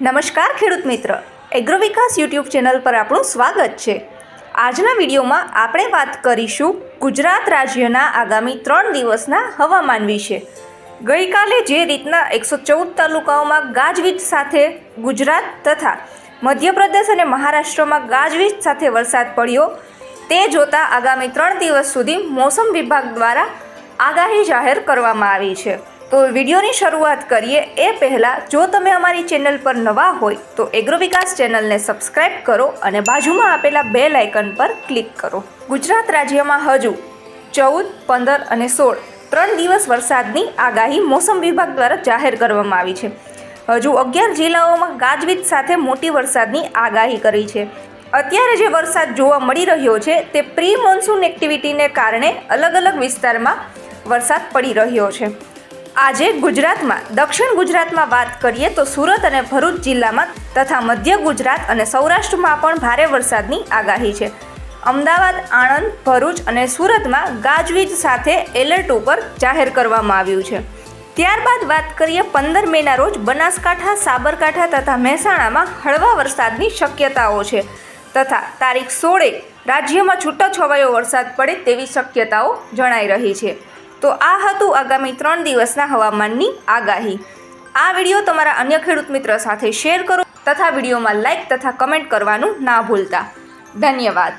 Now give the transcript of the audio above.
નમસ્કાર ખેડૂત મિત્ર. એગ્રો વિકાસ યુટ્યુબ ચેનલ પર આપણું સ્વાગત છે. આજના વિડીયોમાં આપણે વાત કરીશું ગુજરાત રાજ્યના આગામી ત્રણ દિવસના હવામાન વિશે. ગઈકાલે જે રીતના એકસો ચૌદ તાલુકાઓમાં ગાજવીજ સાથે ગુજરાત તથા મધ્યપ્રદેશ અને મહારાષ્ટ્રમાં ગાજવીજ સાથે વરસાદ પડ્યો, તે જોતાં આગામી ત્રણ દિવસ સુધી મોસમ વિભાગ દ્વારા આગાહી જાહેર કરવામાં આવી છે. તો વિડીયોની શરૂઆત કરીએ. એ પહેલાં જો તમે અમારી ચેનલ પર નવા હોય તો એગ્રો વિકાસ ચેનલને સબસ્ક્રાઇબ કરો અને બાજુમાં આપેલા બે લાઇકન પર ક્લિક કરો. ગુજરાત રાજ્યમાં હજુ ચૌદ, પંદર અને સોળ ત્રણ દિવસ વરસાદની આગાહી મોસમ વિભાગ દ્વારા જાહેર કરવામાં આવી છે. હજુ અગિયાર જિલ્લાઓમાં ગાજવીજ સાથે મોટી વરસાદની આગાહી કરી છે. અત્યારે જે વરસાદ જોવા મળી રહ્યો છે તે પ્રી મોન્સૂન એક્ટિવિટીને કારણે અલગ અલગ વિસ્તારમાં વરસાદ પડી રહ્યો છે. આજે ગુજરાતમાં, દક્ષિણ ગુજરાતમાં વાત કરીએ તો સુરત અને ભરૂચ જિલ્લામાં તથા મધ્ય ગુજરાત અને સૌરાષ્ટ્રમાં પણ ભારે વરસાદની આગાહી છે. અમદાવાદ, આણંદ, ભરૂચ અને સુરતમાં ગાજવીજ સાથે એલર્ટ ઉપર જાહેર કરવામાં આવ્યું છે. ત્યારબાદ વાત કરીએ પંદર મેના રોજ બનાસકાંઠા, સાબરકાંઠા તથા મહેસાણામાં હળવા વરસાદની શક્યતાઓ છે તથા તારીખ સોળે રાજ્યમાં છૂટોછવાયો વરસાદ પડે તેવી શક્યતાઓ જણાઈ રહી છે. તો આ હતું આગામી ત્રણ દિવસના હવામાનની આગાહી. આ વીડિયો તમારા અન્ય ખેડૂત મિત્ર સાથે શેર કરો તથા વિડીયોમાં લાઇક તથા કમેન્ટ કરવાનું ના ભૂલતા. ધન્યવાદ.